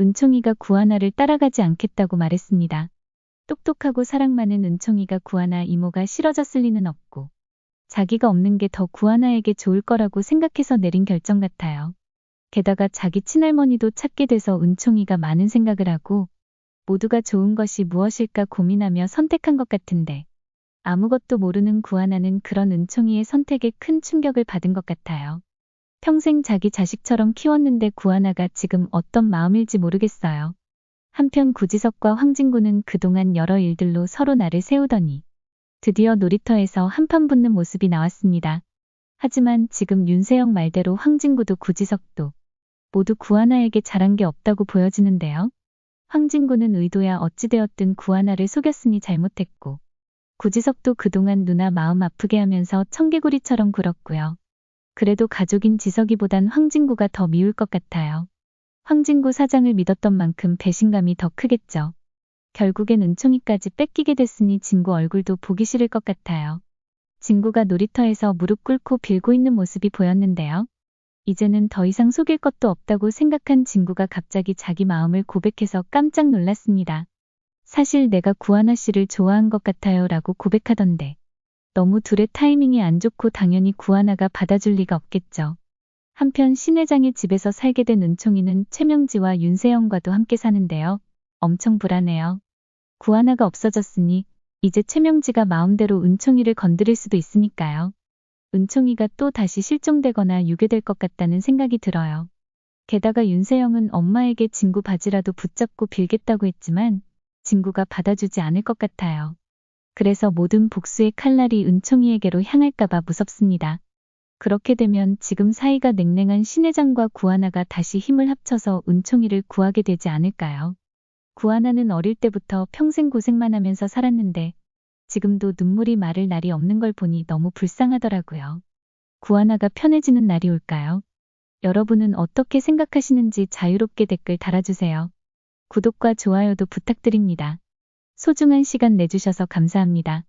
은총이가 구하나를 따라가지 않겠다고 말했습니다. 똑똑하고 사랑 많은 은총이가 구하나 이모가 싫어졌을 리는 없고 자기가 없는 게 더 구하나에게 좋을 거라고 생각해서 내린 결정 같아요. 게다가 자기 친할머니도 찾게 돼서 은총이가 많은 생각을 하고 모두가 좋은 것이 무엇일까 고민하며 선택한 것 같은데 아무것도 모르는 구하나는 그런 은총이의 선택에 큰 충격을 받은 것 같아요. 평생 자기 자식처럼 키웠는데 구하나가 지금 어떤 마음일지 모르겠어요. 한편 구지석과 황진구는 그동안 여러 일들로 서로 나를 세우더니 드디어 놀이터에서 한판 붙는 모습이 나왔습니다. 하지만 지금 윤세영 말대로 황진구도 구지석도 모두 구하나에게 잘한 게 없다고 보여지는데요. 황진구는 의도야 어찌되었든 구하나를 속였으니 잘못했고 구지석도 그동안 누나 마음 아프게 하면서 청개구리처럼 굴었고요. 그래도 가족인 지석이보단 황진구가 더 미울 것 같아요. 황진구 사장을 믿었던 만큼 배신감이 더 크겠죠. 결국엔 은총이까지 뺏기게 됐으니 진구 얼굴도 보기 싫을 것 같아요. 진구가 놀이터에서 무릎 꿇고 빌고 있는 모습이 보였는데요. 이제는 더 이상 속일 것도 없다고 생각한 진구가 갑자기 자기 마음을 고백해서 깜짝 놀랐습니다. 사실 내가 구하나 씨를 좋아한 것 같아요 라고 고백하던데. 너무 둘의 타이밍이 안 좋고 당연히 구하나가 받아줄 리가 없겠죠. 한편 신 회장의 집에서 살게 된 은총이는 최명지와 윤세영과도 함께 사는데요. 엄청 불안해요. 구하나가 없어졌으니 이제 최명지가 마음대로 은총이를 건드릴 수도 있으니까요. 은총이가 또 다시 실종되거나 유괴될 것 같다는 생각이 들어요. 게다가 윤세영은 엄마에게 진구 바지라도 붙잡고 빌겠다고 했지만 진구가 받아주지 않을 것 같아요. 그래서 모든 복수의 칼날이 은총이에게로 향할까봐 무섭습니다. 그렇게 되면 지금 사이가 냉랭한 신회장과 구하나가 다시 힘을 합쳐서 은총이를 구하게 되지 않을까요? 구하나는 어릴 때부터 평생 고생만 하면서 살았는데 지금도 눈물이 마를 날이 없는 걸 보니 너무 불쌍하더라고요. 구하나가 편해지는 날이 올까요? 여러분은 어떻게 생각하시는지 자유롭게 댓글 달아주세요. 구독과 좋아요도 부탁드립니다. 소중한 시간 내주셔서 감사합니다.